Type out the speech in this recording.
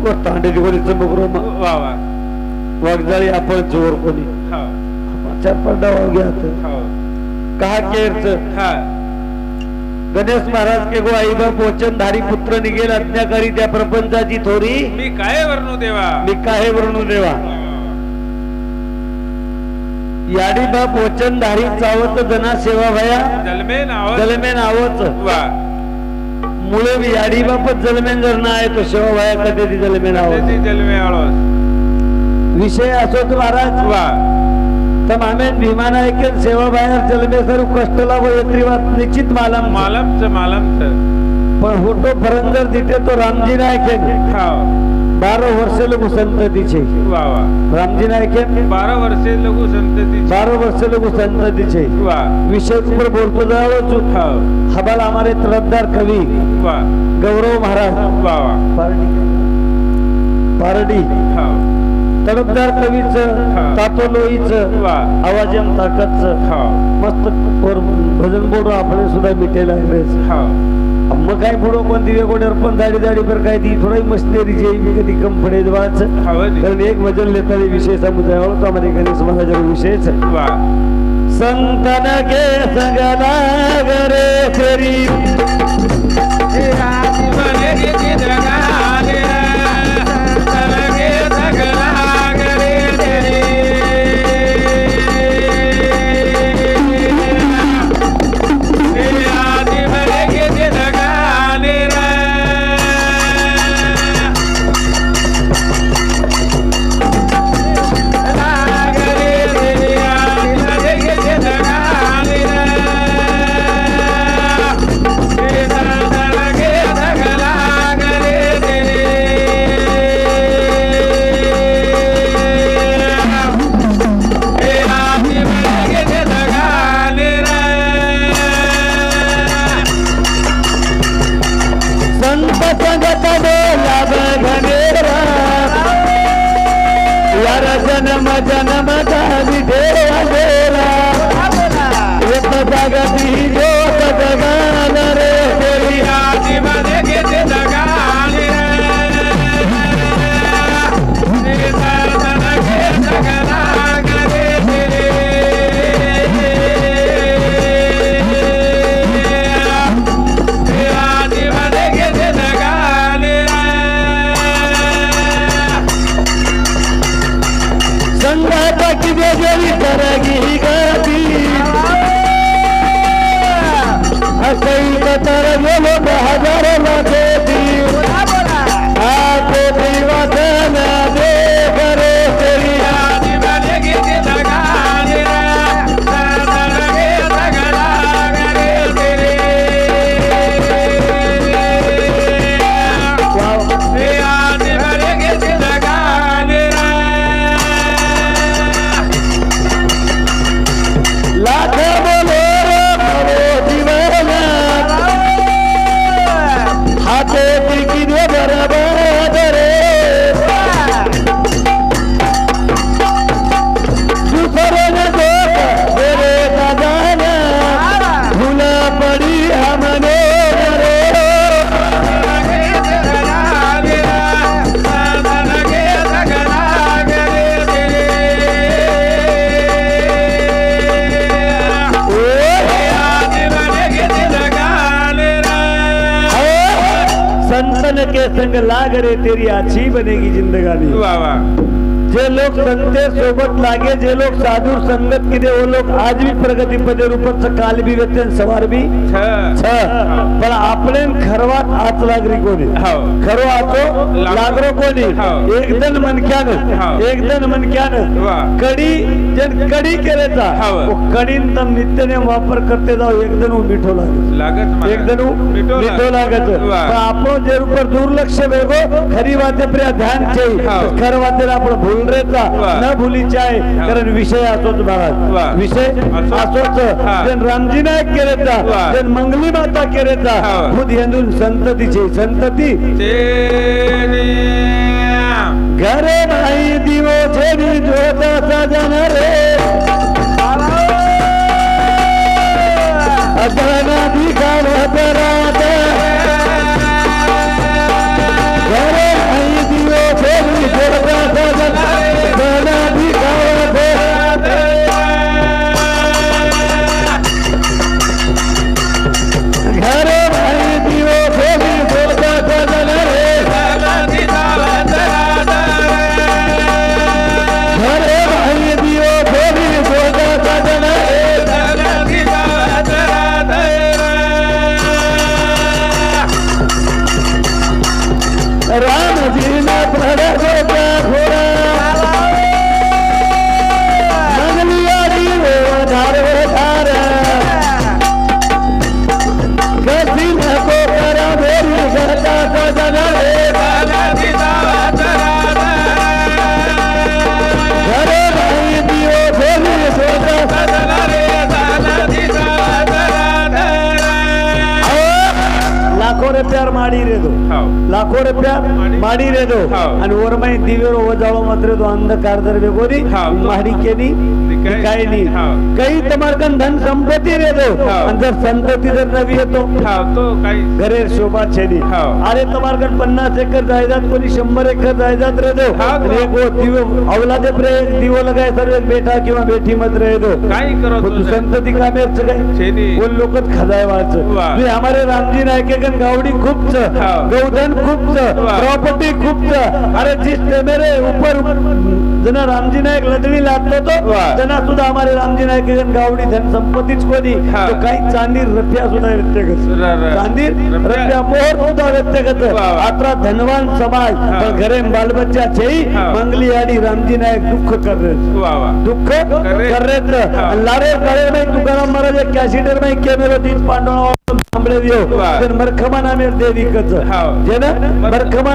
को तांडेची कोणी चमकरो वा वा. वागजाळी आपण जोर कोणी. हो. चार वाग्यात हो. कहा केरच? हा. गणेश महाराज के गो आई बाप वचनधारी पुत्र निघेल अज्ञाकारी त्या प्रपंचाची थोरी. मी काय वर्णू देवा? मी काहे वरणू देवा? याडी बाप वचनधारी चावत जना सेवा भया. जलमे नाव जलमेन आवच वा. मुळे बी याडी बापच जलमेन जर ना आहे तो सेवा भया कधी ती जलमेन आवत त्याची जलमे विषय असोच महाराज. वा. तर आम्ही भीमान ऐकेल सेवा बाहेर जलमे सर कष्टला व येत्रीवात निश्चित मालम मालमच मालमच. पण होतो फरंदर तिथे तो रामजी नायकेन हो. बारा वर्ष लोक संततीचे. वा वा. रामजी नायकेन बारा वर्षे लघु संतती बारा वर्ष लोक संततीचे. वा. विषय बोलतो हो. हबाल हमारे तरफदार कवी. वा. गौरव महाराज. पारडी. हो. तडफदार कवीच हा. आवाजम ताकदच. हो. मस्त भजन बोर्ड आपले सुद्धा मिटेल आहे. मग काय पुढं पण दिवे गोड्यावर पण दाडी दाडी पर काय ती थोडी मशनरी जे मी कधी कम पडेल वाच. कारण एक भजन लेताना विषय समुदायावर तो आम्हाला गणेश महाराजा विषयच. वा. संतन के सगला गरे फेरी. संतन के संग लाग रे तेरी अच्छी बनेगी जिंदगानी। वाह वाह। जे लोक संते सोबत लागे जे लोक साधू संगत किती वो लोक आज भी प्रगती पदे रूपच काल बी व्यत्यन सवार बी छ पण आपले खरवात आच लागरी कोणी हो खरो आतो लागरो कोणी हो. एकदन मनक्यान हो. एकदन मनक्यान. कडी जन कडी केलेचा हो. वो कडीन तम नित्यने वापर करते जाओ एकदन मिठो लागे लागत मला. एकदम मिठो लागत. पण आपण जे ऊपर दुर्लक्ष वेगो खरी वाते प्रिया ध्यान छे हो. खर वाते आपण भूल वा. न भूली चाय हो. कारण विषय असोच. महाराज विषय असो. असोच. जन रामजी नायक केलेचा वा. जन मंगली माता केलेचा हो. खुद हिंदू संततीचे संतती घरे नाही दिवो छेडी ज्योत सजन रे रामजी न प्रडगोचा रे रुपया माडी रे दो. हाव. आणि वरमाई दिवेर ओजाळो मात्र तो अंधकार दर बेगोरी हाव. माडी केली काय- काही तमारकन धन संपत्ती रे दो. आणि जर संतती जर नवी येतो तो काही घरे शोभा हाव. अरे तमारकन पन्नास एकर जायदाद कोणी शंभर एकर जायदाद रे दो. एक वो दिव अवलादे प्रे दिवो लगाय सर्व बेटा किंवा बेटी मत रे दो. काही करत तू होते. संतती कामेरचं काय? वाच वा. हमारे रामजी नायकेगन गावडी खूप हाव. गौधन खूप वा. प्रॉपर्टी खूप अरे जिस मेरे ऊपर जना रामजी नायक लदड़ी लादतो तो. जना सुद्धा हमारे रामजी नायकेगन गावडी धन संपत्तीच कोणी. तो काही चांदी रुपया सुद्धा व्यक्त करतो चांदी. रुपया मोहर सुद्धा व्यक्त करत वा, वा. आता धनवान समाज. पण घरे बालबच्चा छे हा. मंगली आणि रामजी नायक दुःख वा दुःख करे. लारे काळे नाही तुकाराम महाराज कॅसिडर नाही कॅमेरो तीच पांडवा थांबले देव वा. तर मरखमा नामेर देवी कच. जे मरखमा